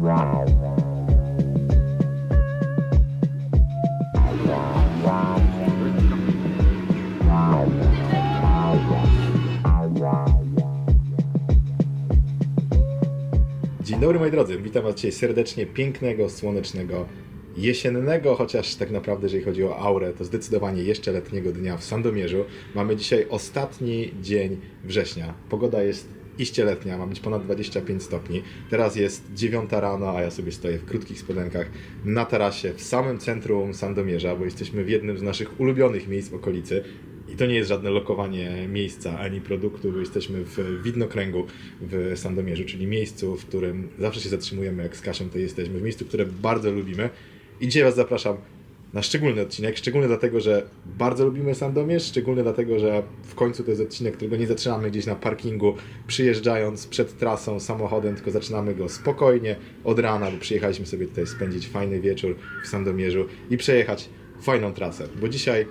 Dzień dobry moi drodzy, witam Was dzisiaj serdecznie, pięknego, słonecznego, jesiennego, chociaż tak naprawdę jeżeli chodzi o aurę, to zdecydowanie jeszcze letniego dnia w Sandomierzu. Mamy dzisiaj ostatni dzień września. Pogoda jest iście letnia, ma być ponad 25 stopni. Teraz jest 9 rano, a ja sobie stoję w krótkich spodenkach na tarasie w samym centrum Sandomierza, bo jesteśmy w jednym z naszych ulubionych miejsc w okolicy. I to nie jest żadne lokowanie miejsca ani produktu, bo jesteśmy w widnokręgu w Sandomierzu, czyli miejscu, w którym zawsze się zatrzymujemy, jak z Kasią to jesteśmy, w miejscu, które bardzo lubimy. I dzisiaj Was zapraszam na szczególny odcinek, szczególny dlatego, że bardzo lubimy Sandomierz, szczególny dlatego, że w końcu to jest odcinek, którego nie zaczynamy gdzieś na parkingu, przyjeżdżając przed trasą samochodem, tylko zaczynamy go spokojnie od rana, bo przyjechaliśmy sobie tutaj spędzić fajny wieczór w Sandomierzu i przejechać fajną trasę, bo dzisiaj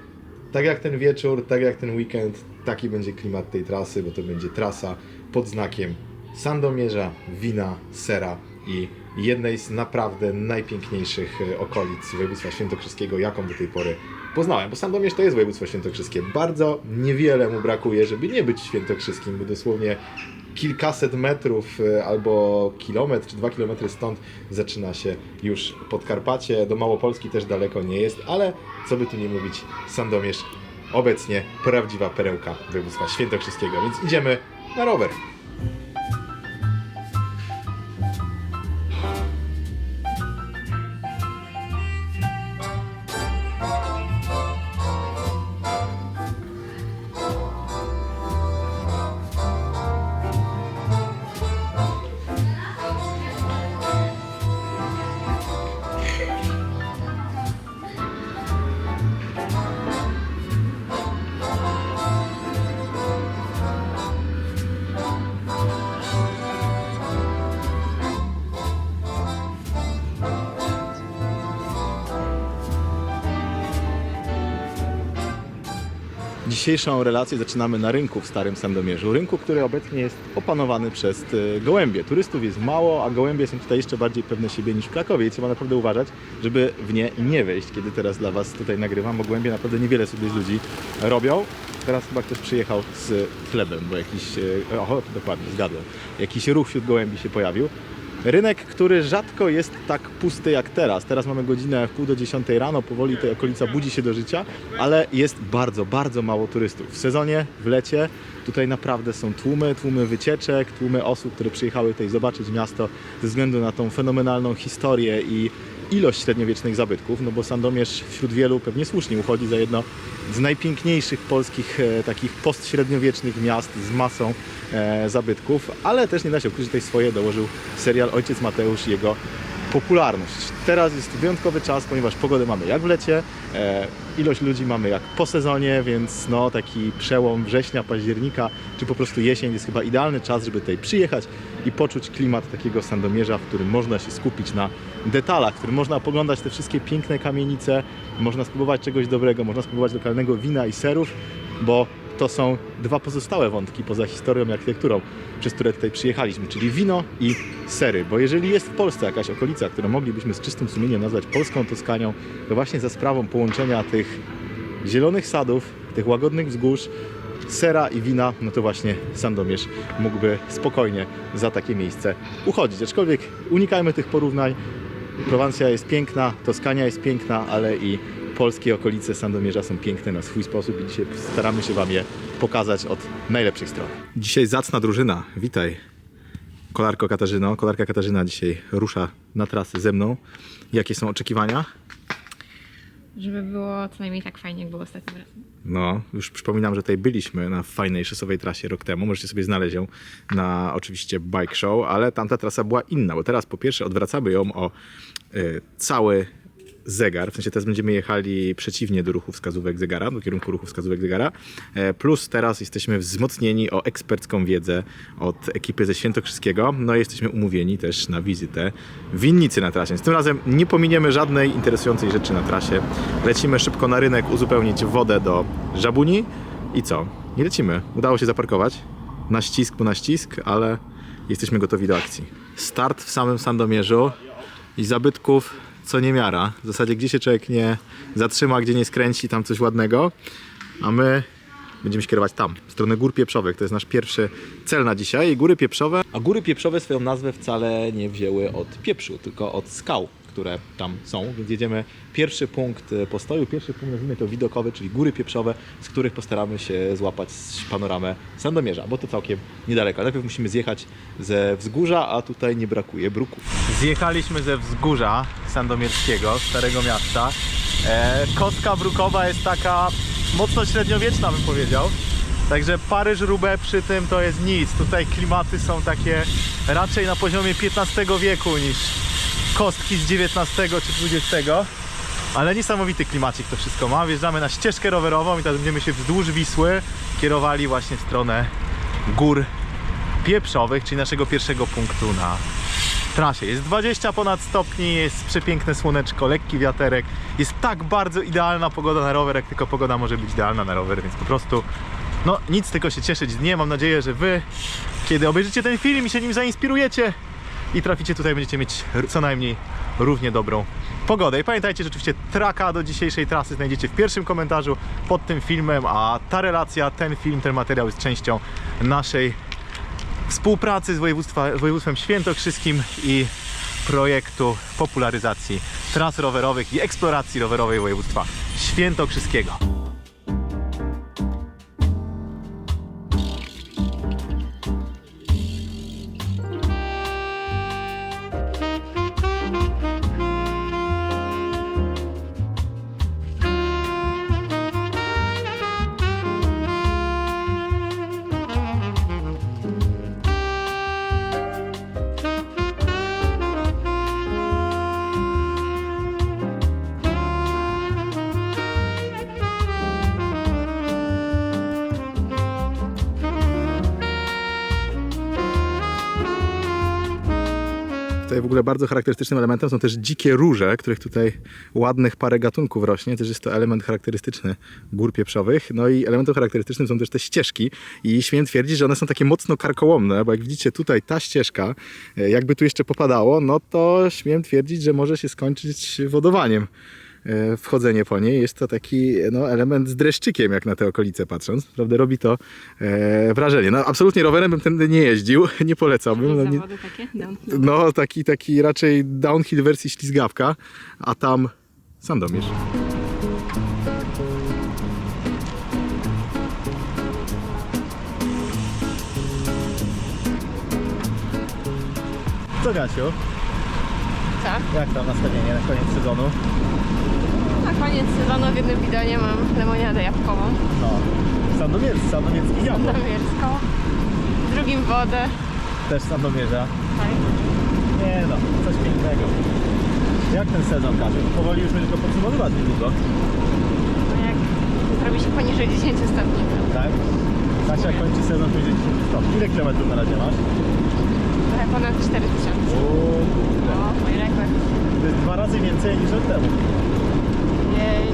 tak jak ten wieczór, tak jak ten weekend, taki będzie klimat tej trasy, bo to będzie trasa pod znakiem Sandomierza, wina, sera i jednej z naprawdę najpiękniejszych e, okolic województwa świętokrzyskiego, jaką do tej pory poznałem. Bo Sandomierz to jest województwo świętokrzyskie. Bardzo niewiele mu brakuje, żeby nie być świętokrzyskim, bo dosłownie kilkaset metrów e, albo kilometr czy dwa kilometry stąd zaczyna się już Podkarpacie. Do Małopolski też daleko nie jest, ale co by tu nie mówić, Sandomierz obecnie prawdziwa perełka województwa świętokrzyskiego, więc idziemy na rower. Dzisiejszą relację zaczynamy na rynku w Starym Sandomierzu. Rynku, który obecnie jest opanowany przez e, gołębie. Turystów jest mało, a gołębie są tutaj jeszcze bardziej pewne siebie niż w Krakowie i trzeba naprawdę uważać, żeby w nie nie wejść, kiedy teraz dla Was tutaj nagrywam, bo gołębie naprawdę niewiele sobie z ludzi robią. Teraz chyba ktoś przyjechał z chlebem, bo jakiś, e, oho, dokładnie, zgadłem, jakiś ruch wśród gołębi się pojawił. Rynek, który rzadko jest tak pusty jak teraz. Teraz mamy godzinę w pół do dziesiątej rano, powoli ta okolica budzi się do życia, ale jest bardzo, bardzo mało turystów. W sezonie, w lecie tutaj naprawdę są tłumy, tłumy wycieczek, tłumy osób, które przyjechały tutaj zobaczyć miasto ze względu na tą fenomenalną historię i ilość średniowiecznych zabytków, no bo Sandomierz wśród wielu pewnie słusznie uchodzi za jedno z najpiękniejszych polskich e, takich postśredniowiecznych miast z masą e, zabytków, ale też nie da się ukryć, że tutaj swoje dołożył serial Ojciec Mateusz i jego popularność. Teraz jest wyjątkowy czas, ponieważ pogodę mamy jak w lecie, e, ilość ludzi mamy jak po sezonie, więc no taki przełom września, października, czy po prostu jesień jest chyba idealny czas, żeby tutaj przyjechać i poczuć klimat takiego Sandomierza, w którym można się skupić na detalach, w którym można poglądać te wszystkie piękne kamienice, można spróbować czegoś dobrego, można spróbować lokalnego wina i serów, bo to są dwa pozostałe wątki poza historią i architekturą, przez które tutaj przyjechaliśmy, czyli wino i sery. Bo jeżeli jest w Polsce jakaś okolica, którą moglibyśmy z czystym sumieniem nazwać polską Toskanią, to właśnie za sprawą połączenia tych zielonych sadów, tych łagodnych wzgórz, sera i wina, no to właśnie Sandomierz mógłby spokojnie za takie miejsce uchodzić. Aczkolwiek unikajmy tych porównań. Prowansja jest piękna, Toskania jest piękna, ale i polskie okolice Sandomierza są piękne na swój sposób i dzisiaj staramy się Wam je pokazać od najlepszych stron. Dzisiaj zacna drużyna. Witaj. Kolarko Katarzyno. Kolarka Katarzyna dzisiaj rusza na trasę ze mną. Jakie są oczekiwania? Żeby było co najmniej tak fajnie, jak było ostatnim razem. No, już przypominam, że tutaj byliśmy na fajnej szosowej trasie rok temu. Możecie sobie znaleźć ją na oczywiście bike show, ale tamta trasa była inna, bo teraz po pierwsze odwracamy ją o y, cały zegar, w sensie teraz będziemy jechali przeciwnie do ruchu wskazówek zegara, do kierunku ruchu wskazówek zegara, e, plus teraz jesteśmy wzmocnieni o ekspercką wiedzę od ekipy ze Świętokrzyskiego, no i jesteśmy umówieni też na wizytę winnicy na trasie. Więc tym razem nie pominiemy żadnej interesującej rzeczy na trasie. Lecimy szybko na rynek uzupełnić wodę do żabuni i co? Nie lecimy. Udało się zaparkować na ścisk po na ścisk, ale Jesteśmy gotowi do akcji. Start w samym Sandomierzu i zabytków co niemiara. W zasadzie gdzie się człowiek nie zatrzyma, gdzie nie skręci, tam coś ładnego. A my będziemy się kierować tam, w stronę Gór Pieprzowych. To jest nasz pierwszy cel na dzisiaj. Góry Pieprzowe. A Góry Pieprzowe swoją nazwę wcale nie wzięły od pieprzu, tylko od skał, które tam są. Więc jedziemy pierwszy punkt e, postoju. Pierwszy punkt nazwijmy to widokowy, czyli Góry Pieprzowe, z których postaramy się złapać panoramę Sandomierza, bo to całkiem niedaleko. Najpierw musimy zjechać ze wzgórza, a tutaj nie brakuje bruków. Zjechaliśmy ze wzgórza sandomierskiego, Starego Miasta. E, kostka brukowa jest taka mocno średniowieczna bym powiedział. Także Paryż Roubaix przy tym to jest nic. Tutaj klimaty są takie raczej na poziomie XV wieku niż kostki z XIX czy XX. Ale niesamowity klimacik to wszystko ma. Wjeżdżamy na ścieżkę rowerową i teraz będziemy się wzdłuż Wisły kierowali właśnie w stronę gór pieprzowych, czyli naszego pierwszego punktu na trasie. Jest 20 ponad stopni, jest przepiękne słoneczko, lekki wiaterek. Jest tak bardzo idealna pogoda na rower, jak tylko pogoda może być idealna na rower, więc po prostu no nic tylko się cieszyć z. Mam nadzieję, że wy, kiedy obejrzycie ten film i się nim zainspirujecie i traficie tutaj, będziecie mieć co najmniej równie dobrą pogodę. I pamiętajcie, że oczywiście traka do dzisiejszej trasy znajdziecie w pierwszym komentarzu pod tym filmem, a ta relacja, ten film, ten materiał jest częścią naszej współpracy z województwa, województwem świętokrzyskim i projektu popularyzacji tras rowerowych i eksploracji rowerowej województwa świętokrzyskiego. Ogóle bardzo charakterystycznym elementem są też dzikie róże, których tutaj ładnych parę gatunków rośnie. Też jest to element charakterystyczny gór pieprzowych. No i elementem charakterystycznym są też te ścieżki. I śmiem twierdzić, że one są takie mocno karkołomne, bo jak widzicie tutaj ta ścieżka, e, jakby tu jeszcze popadało, no to śmiem twierdzić, że może się skończyć wodowaniem wchodzenie po niej. Jest to taki no, element z dreszczykiem, jak na te okolice patrząc. Naprawdę robi to e, wrażenie. No, absolutnie rowerem bym tędy nie jeździł, nie polecałbym. No, nie? No. no, taki, taki raczej downhill wersji ślizgawka, a tam Sandomierz. Co Gasiu? Co? Jak tam nastawienie na koniec sezonu? Koniec sezonu w jednym bidonie mam lemoniadę jabłkową, No, Sandomierz, Sandomierski jabłko. sandomierską, w drugim wodę. Też Sandomierza. Tak. Nie no, coś pięknego. Jak ten sezon Kasiu? Powoli już będzie go podsumowywać niedługo. No jak zrobi się poniżej 10 stopni. Tak? Kasia kończy sezon poniżej 10 stopni. Ile kilometrów na razie masz? Trochę ponad 4000. Uuu, kurde. O, mój rekord. To jest dwa razy więcej niż rok temu.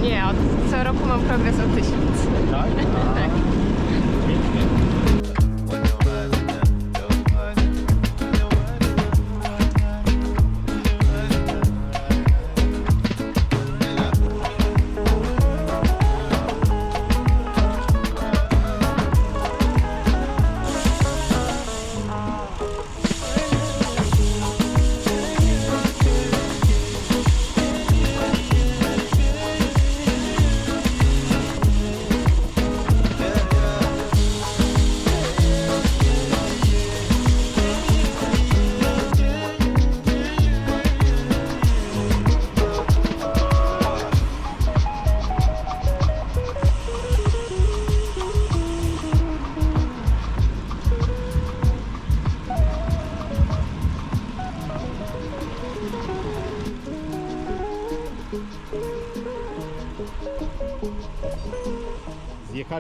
Nie, od co roku mam progres o 1000. Tak? Tak.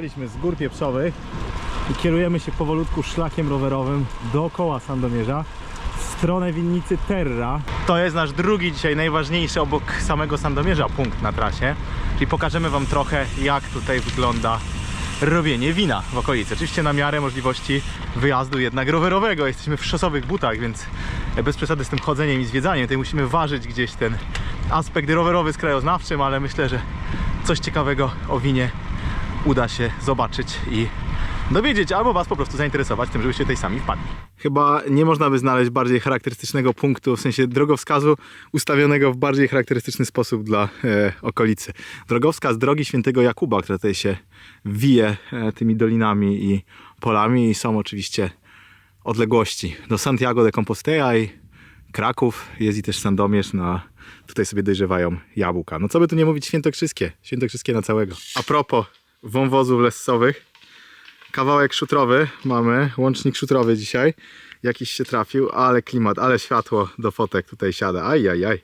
Zjechaliśmy z gór pieprzowych i kierujemy się powolutku szlakiem rowerowym dookoła Sandomierza w stronę winnicy Terra. To jest nasz drugi dzisiaj najważniejszy obok samego Sandomierza punkt na trasie. Czyli pokażemy Wam trochę jak tutaj wygląda robienie wina w okolicy. Oczywiście na miarę możliwości wyjazdu jednak rowerowego. Jesteśmy w szosowych butach, więc bez przesady z tym chodzeniem i zwiedzaniem. Tutaj musimy ważyć gdzieś ten aspekt rowerowy z krajoznawczym, ale myślę, że coś ciekawego o winie uda się zobaczyć i dowiedzieć, albo Was po prostu zainteresować tym, żebyście tutaj sami wpadli. Chyba nie można by znaleźć bardziej charakterystycznego punktu, w sensie drogowskazu ustawionego w bardziej charakterystyczny sposób dla e, okolicy. Drogowskaz drogi świętego Jakuba, która tutaj się wije e, tymi dolinami i polami i są oczywiście odległości do Santiago de Compostela i Kraków, jest i też Sandomierz, no tutaj sobie dojrzewają jabłka. No co by tu nie mówić, świętokrzyskie, świętokrzyskie na całego. A propos wąwozów lessowych, kawałek szutrowy mamy, łącznik szutrowy dzisiaj, jakiś się trafił, ale klimat, ale światło do fotek tutaj siada, aj, aj, aj.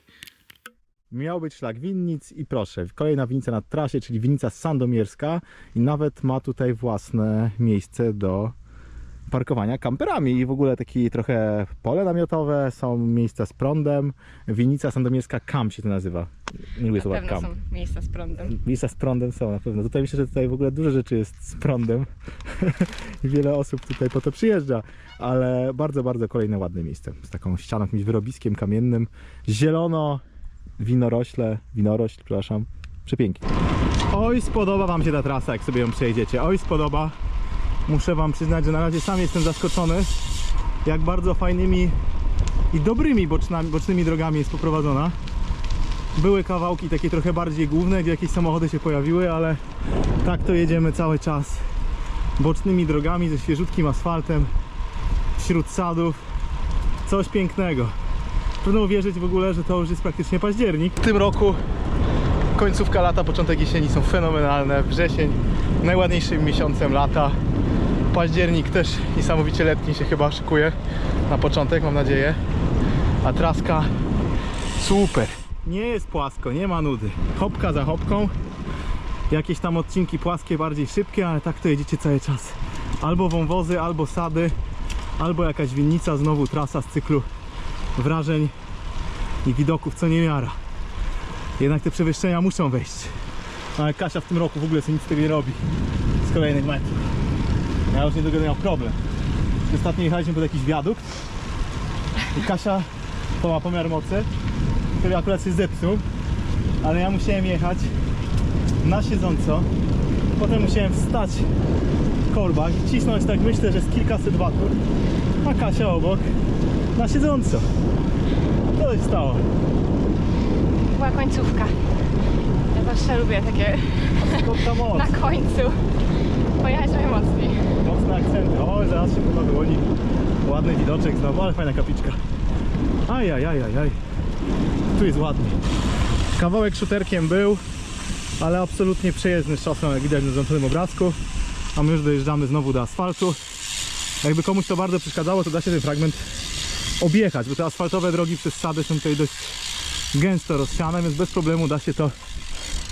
Miał być szlak winnic i proszę, kolejna winnica na trasie, czyli winnica sandomierska. I nawet ma tutaj własne miejsce do parkowania kamperami i w ogóle takie trochę pole namiotowe, są miejsca z prądem, winnica sandomierska Camp się to nazywa. Nie lubię słowa Camp. są miejsca z prądem. Miejsca z prądem są na pewno. Tutaj myślę, że tutaj w ogóle dużo rzeczy jest z prądem i wiele osób tutaj po to przyjeżdża, ale bardzo, bardzo kolejne ładne miejsce. Z taką ścianą, jakimś wyrobiskiem kamiennym. Zielono, winorośle, winorośl, przepraszam. Przepięknie. Oj, spodoba Wam się ta trasa, jak sobie ją przejdziecie. Oj, spodoba. Muszę Wam przyznać, że na razie sam jestem zaskoczony, jak bardzo fajnymi i dobrymi bocznymi, bocznymi drogami jest poprowadzona. Były kawałki takie trochę bardziej główne, gdzie jakieś samochody się pojawiły, ale tak to jedziemy cały czas bocznymi drogami ze świeżutkim asfaltem wśród sadów. Coś pięknego. Trudno uwierzyć w ogóle, że to już jest praktycznie październik. W tym roku końcówka lata, początek jesieni są fenomenalne. Wrzesień najładniejszym miesiącem lata. Październik też niesamowicie letni się chyba szykuje na początek, mam nadzieję. A traska Super. Nie jest płasko, nie ma nudy. Hopka za hopką. Jakieś tam odcinki płaskie, bardziej szybkie, ale tak to jedziecie cały czas. Albo wąwozy, albo sady, albo jakaś winnica, znowu trasa z cyklu wrażeń i widoków co niemiara. Jednak te przewyższenia muszą wejść. Ale Kasia w tym roku w ogóle sobie nic z tego nie robi. Z kolejnych metrów. Ja już niedługo miał problem. Ostatnio jechaliśmy pod jakiś wiadukt i Kasia to ma pomiar mocy, który akurat się zepsuł, ale ja musiałem jechać na siedząco. Potem musiałem wstać w korbach i cisnąć tak myślę, że z kilkaset watów, a Kasia obok na siedząco. Co się stało? Była końcówka. Ja zawsze lubię takie na końcu. Pojechać trochę mocniej. Mocne akcenty. O, zaraz się chyba wyłoni. Ładny widoczek znowu, ale fajna kapliczka. Aj, aj, aj, aj, aj. Tu jest ładnie. Kawałek szuterkiem był, ale absolutnie przejezdny czasem, jak widać na złączonym obrazku. A my już dojeżdżamy znowu do asfaltu. Jakby komuś to bardzo przeszkadzało, to da się ten fragment objechać, bo te asfaltowe drogi przez sady są tutaj dość gęsto rozsiane, więc bez problemu da się to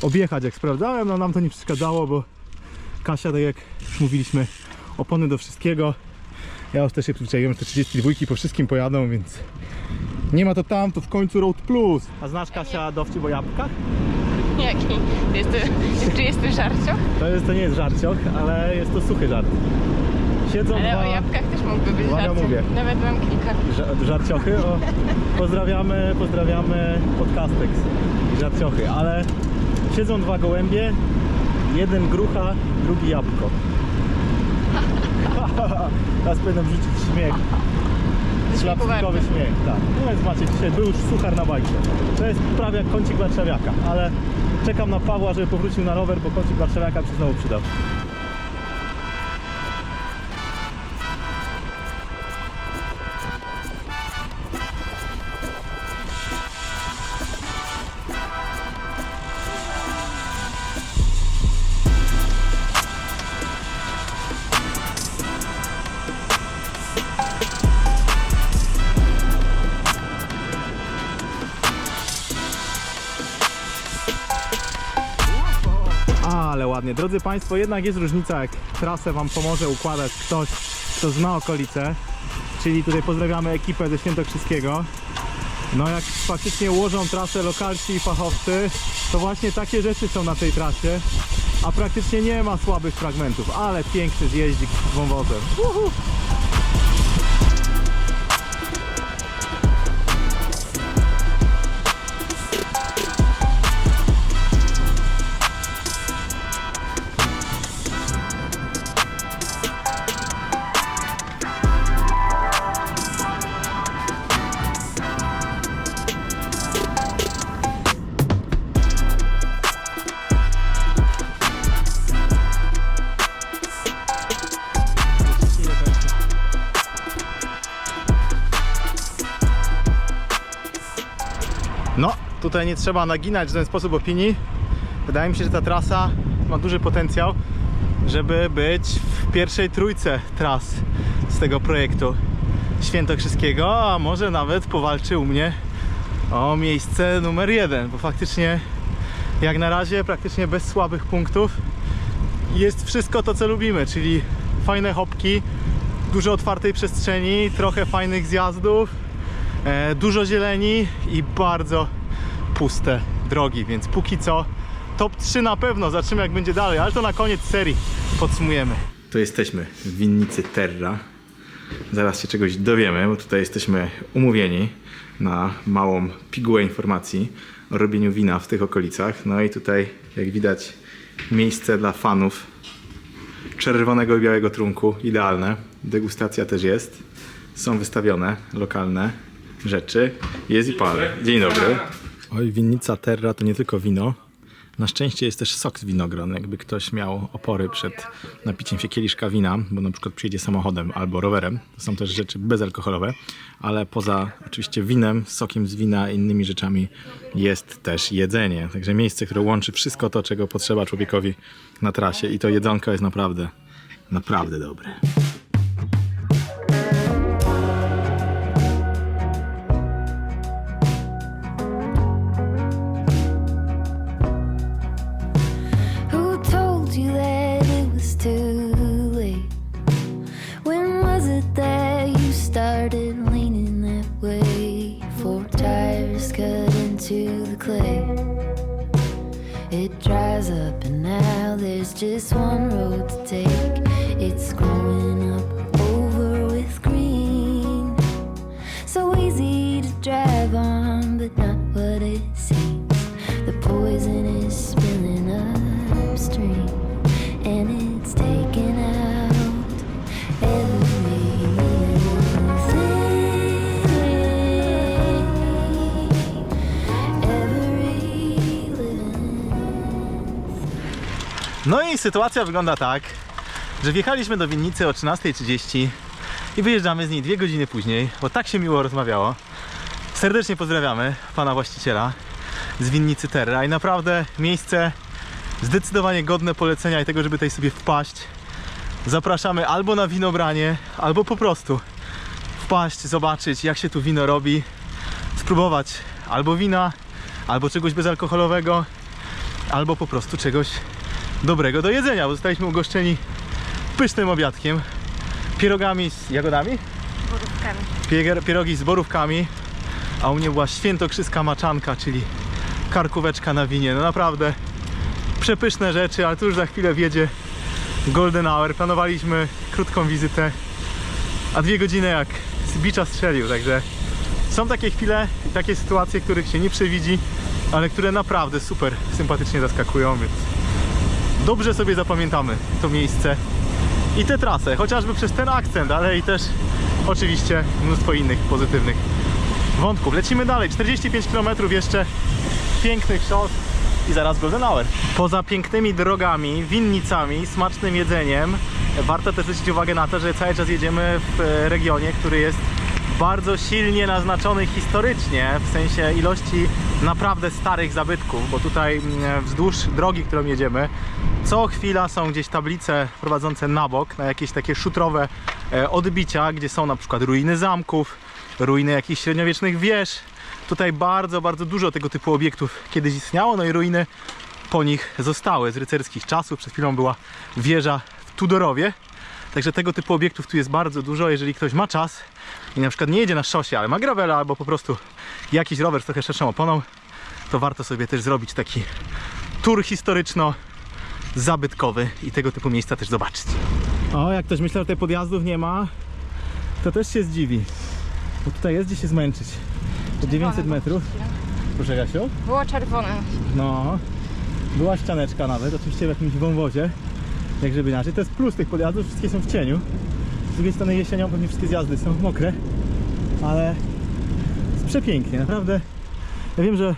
objechać. Jak sprawdzałem, no nam to nie przeszkadzało, bo Kasia, tak jak mówiliśmy, opony do wszystkiego. Ja już też się przyzwyczaiłem, że te 32 po wszystkim pojadą, więc nie ma to tam, to w końcu Road Plus. A znasz Kasia dowcip o jabłkach? Jaki? Jest to, czy jest to żarcio? To, jest, to nie jest żarcioch, ale jest to suchy żart. Siedzą Ale dwa o jabłkach też mógłby być żarcie. mówię. Nawet mam kilka. ża- żarciochy. O, pozdrawiamy, pozdrawiamy podcastek i żarciochy, ale siedzą dwa gołębie, jeden grucha, drugi jabłko. Teraz powinienem wrzucić śmiech. Szlapnikowy śmiech, tak. No więc macie, dzisiaj był już suchar na bajce. To jest prawie jak kącik warszawiaka, ale czekam na Pawła, żeby powrócił na rower, bo kącik warszawiaka się znowu przydał. Ale ładnie. Drodzy Państwo, jednak jest różnica, jak trasę Wam pomoże układać ktoś, kto zna okolice. Czyli tutaj pozdrawiamy ekipę ze Świętokrzyskiego. No jak faktycznie ułożą trasę lokalsi i fachowcy, to właśnie takie rzeczy są na tej trasie. a praktycznie nie ma słabych fragmentów, ale piękny zjeździk wąwozem. Uhu. Tutaj nie trzeba naginać w ten sposób opinii. Wydaje mi się, że ta trasa ma duży potencjał, żeby być w pierwszej trójce tras z tego projektu świętokrzyskiego, a może nawet powalczy u mnie o miejsce numer jeden, bo faktycznie jak na razie praktycznie bez słabych punktów jest wszystko to, co lubimy, czyli fajne hopki, dużo otwartej przestrzeni, trochę fajnych zjazdów, e, dużo zieleni i bardzo puste drogi, więc póki co top 3 na pewno, zobaczymy jak będzie dalej, ale to na koniec serii podsumujemy. Tu jesteśmy w winnicy Terra. Zaraz się czegoś dowiemy, bo tutaj jesteśmy umówieni na małą pigułę informacji o robieniu wina w tych okolicach. No i tutaj, jak widać, miejsce dla fanów czerwonego i białego trunku, idealne. Degustacja też jest. Są wystawione lokalne rzeczy. Jest i. Dzień dobry. Oj, winnica Terra to nie tylko wino. Na szczęście jest też sok z winogron. Jakby ktoś miał opory przed napiciem się kieliszka wina, bo na przykład przyjedzie samochodem albo rowerem, to są też rzeczy bezalkoholowe, ale poza oczywiście winem, sokiem z wina i innymi rzeczami jest też jedzenie. Także miejsce, które łączy wszystko to, czego potrzeba człowiekowi na trasie i to jedzonko jest naprawdę, naprawdę dobre. Just one road to take. No i sytuacja wygląda tak, że wjechaliśmy do winnicy o 13.30 i wyjeżdżamy z niej dwie godziny później, bo tak się miło rozmawiało. Serdecznie pozdrawiamy pana właściciela z winnicy Terra i naprawdę miejsce zdecydowanie godne polecenia i tego, żeby tutaj sobie wpaść. Zapraszamy albo na winobranie, albo po prostu wpaść, zobaczyć jak się tu wino robi, spróbować albo wina, albo czegoś bezalkoholowego, albo po prostu czegoś dobrego do jedzenia, bo zostaliśmy ugoszczeni pysznym obiadkiem, pierogami z jagodami, Borówkami. Pier- pierogi z borówkami, a u mnie była świętokrzyska maczanka, czyli karkóweczka na winie. No naprawdę przepyszne rzeczy, ale tu już za chwilę wjedzie Golden Hour. Planowaliśmy krótką wizytę, a dwie godziny jak z bicza strzelił, także są takie chwile i takie sytuacje, których się nie przewidzi, ale które naprawdę super sympatycznie zaskakują, więc dobrze sobie zapamiętamy to miejsce i tę trasę, chociażby przez ten akcent, ale i też oczywiście mnóstwo innych pozytywnych wątków. Lecimy dalej, 45 km jeszcze pięknych szos i zaraz Golden Hour. Poza pięknymi drogami, winnicami, smacznym jedzeniem, warto też zwrócić uwagę na to, że cały czas jedziemy w e, regionie, który jest bardzo silnie naznaczony historycznie, w sensie ilości naprawdę starych zabytków, bo tutaj mm, wzdłuż drogi, którą jedziemy, co chwila są gdzieś tablice prowadzące na bok, na jakieś takie szutrowe e, odbicia, gdzie są na przykład ruiny zamków, ruiny jakichś średniowiecznych wież. Tutaj bardzo, bardzo dużo tego typu obiektów kiedyś istniało, no i ruiny po nich zostały z rycerskich czasów. Przed chwilą była wieża w Tudorowie. Także tego typu obiektów tu jest bardzo dużo. Jeżeli ktoś ma czas i na przykład nie jedzie na szosie, ale ma gravela albo po prostu jakiś rower z trochę szerszą oponą, to warto sobie też zrobić taki tour historyczno zabytkowy i tego typu miejsca też zobaczyć. O, jak ktoś myślał, że tutaj podjazdów nie ma, to też się zdziwi. Bo tutaj jest gdzie się zmęczyć. To 900 metrów. Proszę Jasiu? Było czerwone. No, była ścianeczka nawet, oczywiście w jakimś wąwozie, jak żeby inaczej. To jest plus tych podjazdów, wszystkie są w cieniu. Z drugiej strony jesienią pewnie wszystkie zjazdy są mokre, ale jest przepięknie, naprawdę. Ja wiem, że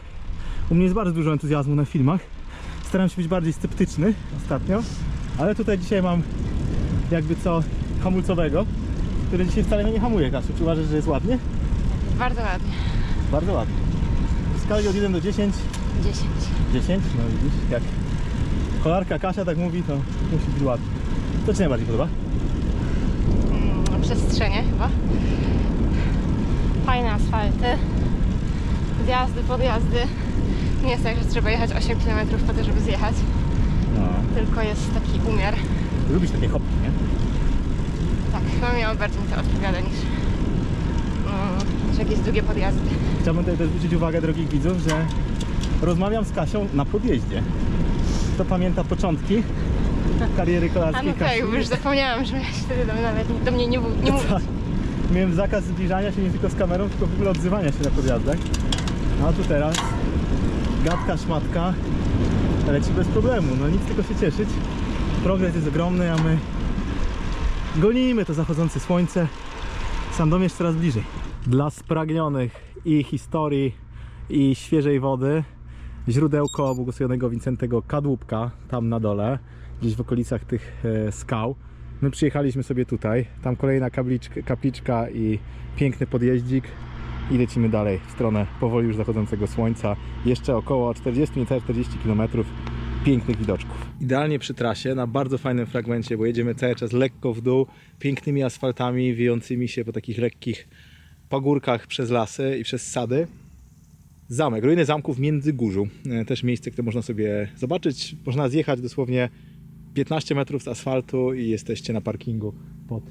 u mnie jest bardzo dużo entuzjazmu na filmach. Staram się być bardziej sceptyczny ostatnio, ale tutaj dzisiaj mam jakby co hamulcowego, który dzisiaj wcale mnie nie hamuje, Kasiu. Czy uważasz, że jest ładnie? Bardzo ładnie. Bardzo ładnie. W skali od 1 do 10 10. 10? No widzisz, jak kolarka Kasia tak mówi, to musi być ładnie. Co Ci najbardziej podoba? Mm, przestrzenie chyba. Fajne asfalty. Zjazdy, podjazdy. Nie jest tak, że trzeba jechać 8 km po to, żeby zjechać. No. Tylko jest taki umiar. Lubisz takie hopki, nie? Tak, chyba mi bardziej mi to odpowiada niż, niż jakieś długie podjazdy. Chciałbym tutaj też zwrócić uwagę drogich widzów, że rozmawiam z Kasią na podjeździe. Kto pamięta początki kariery A kolarskiej no tak, Kasi? już zapomniałam, że miałeś wtedy do mnie nawet do mnie nie, nie mówić. Tak. Miałem zakaz zbliżania się nie tylko z kamerą, tylko w ogóle odzywania się na podjazdach. A tu teraz gadka, szmatka leci bez problemu. No nic tylko się cieszyć. Progres jest ogromny, a my gonimy to zachodzące słońce. Sandomierz coraz bliżej. Dla spragnionych i historii i świeżej wody źródełko błogosławionego Wincentego Kadłubka tam na dole, gdzieś w okolicach tych e, skał. My przyjechaliśmy sobie tutaj, tam kolejna kapliczka, kapliczka i piękny podjeździk i lecimy dalej w stronę powoli już zachodzącego słońca. Jeszcze około 40, niecałe 40 km pięknych widoczków. Idealnie przy trasie, na bardzo fajnym fragmencie, bo jedziemy cały czas lekko w dół, pięknymi asfaltami wijącymi się po takich lekkich pagórkach przez lasy i przez sady. Zamek, ruiny zamków w Międzygórzu. E, Też miejsce, które można sobie zobaczyć. Można zjechać dosłownie 15 metrów z asfaltu i jesteście na parkingu pod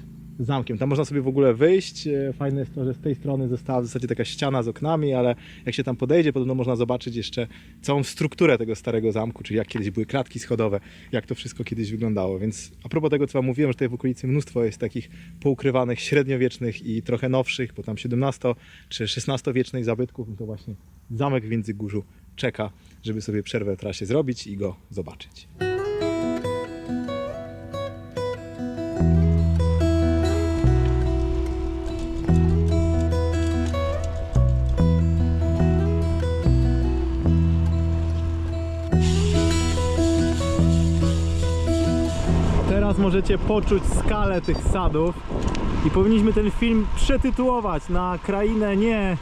zamkiem. Tam można sobie w ogóle wyjść. E, Fajne jest to, że z tej strony została w zasadzie taka ściana z oknami, ale jak się tam podejdzie, podobno można zobaczyć jeszcze całą strukturę tego starego zamku, czyli jak kiedyś były klatki schodowe, jak to wszystko kiedyś wyglądało. Więc a propos tego, co wam mówiłem, że tutaj w okolicy mnóstwo jest takich poukrywanych średniowiecznych i trochę nowszych, bo tam 17 czy 16 wiecznych zabytków, no to właśnie zamek w Międzygórzu czeka, żeby sobie przerwę w trasie zrobić i go zobaczyć. Teraz możecie poczuć skalę tych sadów i powinniśmy ten film przetytułować na krainę nie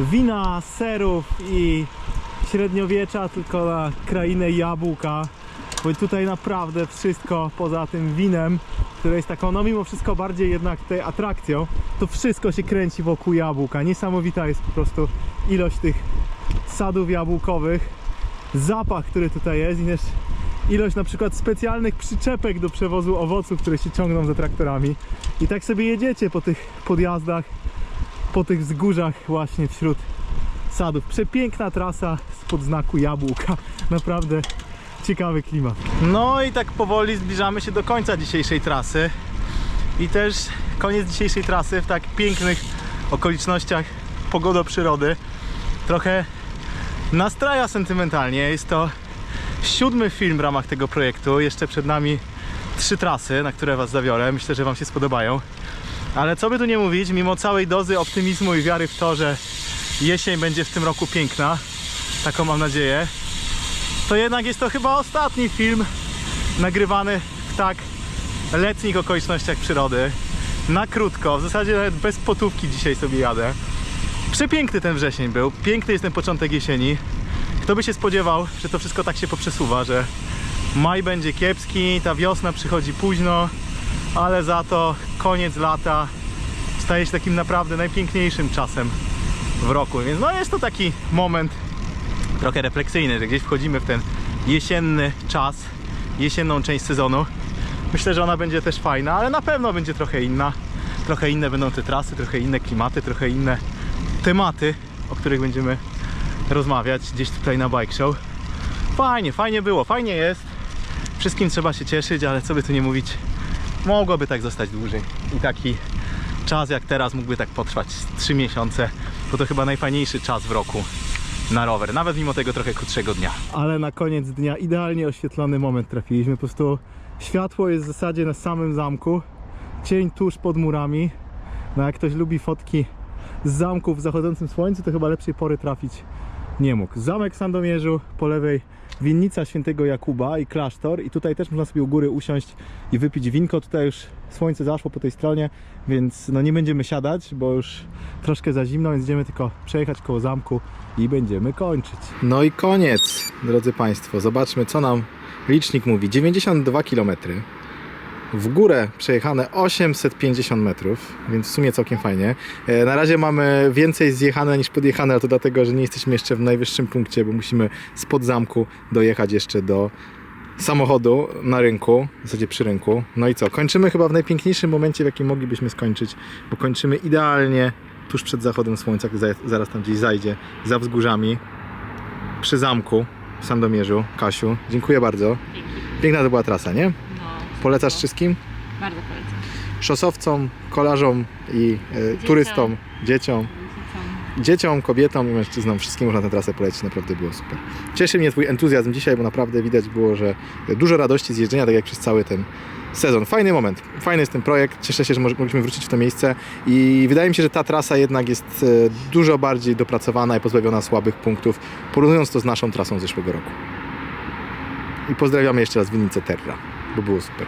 wina, serów i średniowiecza, tylko na krainę jabłka. Bo tutaj naprawdę wszystko poza tym winem, które jest taką, no mimo wszystko bardziej jednak tej atrakcją, to wszystko się kręci wokół jabłka. Niesamowita jest po prostu ilość tych sadów jabłkowych, zapach, który tutaj jest i też ilość na przykład specjalnych przyczepek do przewozu owoców, które się ciągną za traktorami. I tak sobie jedziecie po tych podjazdach, po tych wzgórzach właśnie wśród sadów. Przepiękna trasa spod znaku jabłka. Naprawdę ciekawy klimat. No i tak powoli zbliżamy się do końca dzisiejszej trasy. I też koniec dzisiejszej trasy w tak pięknych okolicznościach pogodo przyrody. Trochę nastraja sentymentalnie. Jest to siódmy film w ramach tego projektu. Jeszcze przed nami trzy trasy, na które Was zawiorę. Myślę, że Wam się spodobają. Ale co by tu nie mówić, mimo całej dozy optymizmu i wiary w to, że jesień będzie w tym roku piękna, taką mam nadzieję, to jednak jest to chyba ostatni film nagrywany w tak letnich okolicznościach przyrody. Na krótko, w zasadzie nawet bez potówki dzisiaj sobie jadę. Przepiękny ten wrzesień był, piękny jest ten początek jesieni. Kto by się spodziewał, że to wszystko tak się poprzesuwa, że maj będzie kiepski, ta wiosna przychodzi późno, ale za to koniec lata staje się takim naprawdę najpiękniejszym czasem w roku. Więc no jest to taki moment trochę refleksyjny, że gdzieś wchodzimy w ten jesienny czas, jesienną część sezonu. Myślę, że ona będzie też fajna, ale na pewno będzie trochę inna. Trochę inne będą te trasy, trochę inne klimaty, trochę inne tematy, o których będziemy rozmawiać gdzieś tutaj na Bike Show. Fajnie, fajnie było, fajnie jest. Wszystkim trzeba się cieszyć, ale co by tu nie mówić, mogłoby tak zostać dłużej. I taki czas jak teraz mógłby tak potrwać 3 miesiące, bo to chyba najfajniejszy czas w roku na rower, nawet mimo tego trochę krótszego dnia. Ale na koniec dnia idealnie oświetlony moment trafiliśmy. Po prostu światło jest w zasadzie na samym zamku, cień tuż pod murami. No jak ktoś lubi fotki z zamku w zachodzącym słońcu, to chyba lepszej pory trafić nie mógł. Zamek w Sandomierzu, po lewej winnica świętego Jakuba i klasztor i tutaj też można sobie u góry usiąść i wypić winko. Tutaj już słońce zaszło po tej stronie, więc no nie będziemy siadać, bo już troszkę za zimno, więc idziemy tylko przejechać koło zamku i będziemy kończyć. No i koniec, drodzy Państwo. Zobaczmy, co nam licznik mówi. 92 km. W górę przejechane 850 metrów, więc w sumie całkiem fajnie. E, Na razie mamy więcej zjechane niż podjechane, ale to dlatego, że nie jesteśmy jeszcze w najwyższym punkcie, bo musimy spod zamku dojechać jeszcze do samochodu na rynku, w zasadzie przy rynku. No i co? Kończymy chyba w najpiękniejszym momencie, w jakim moglibyśmy skończyć, bo kończymy idealnie tuż przed zachodem słońca, który za- zaraz tam gdzieś zajdzie, za wzgórzami, przy zamku w Sandomierzu. Kasiu, dziękuję bardzo. Piękna to była trasa, nie? Polecasz wszystkim? bardzo polecam. Szosowcom, kolarzom i e, turystom, dzieciom, dzieciom, kobietom i mężczyznom. Wszystkim można tę trasę polecić, naprawdę było super. Cieszy mnie Twój entuzjazm dzisiaj, bo naprawdę widać było, że dużo radości z jeżdżenia, tak jak przez cały ten sezon. Fajny moment, fajny jest ten projekt, cieszę się, że mogliśmy wrócić w to miejsce i wydaje mi się, że ta trasa jednak jest e, dużo bardziej dopracowana i pozbawiona słabych punktów, porównując to z naszą trasą z zeszłego roku. I pozdrawiamy jeszcze raz winnicę Terra, bo było super.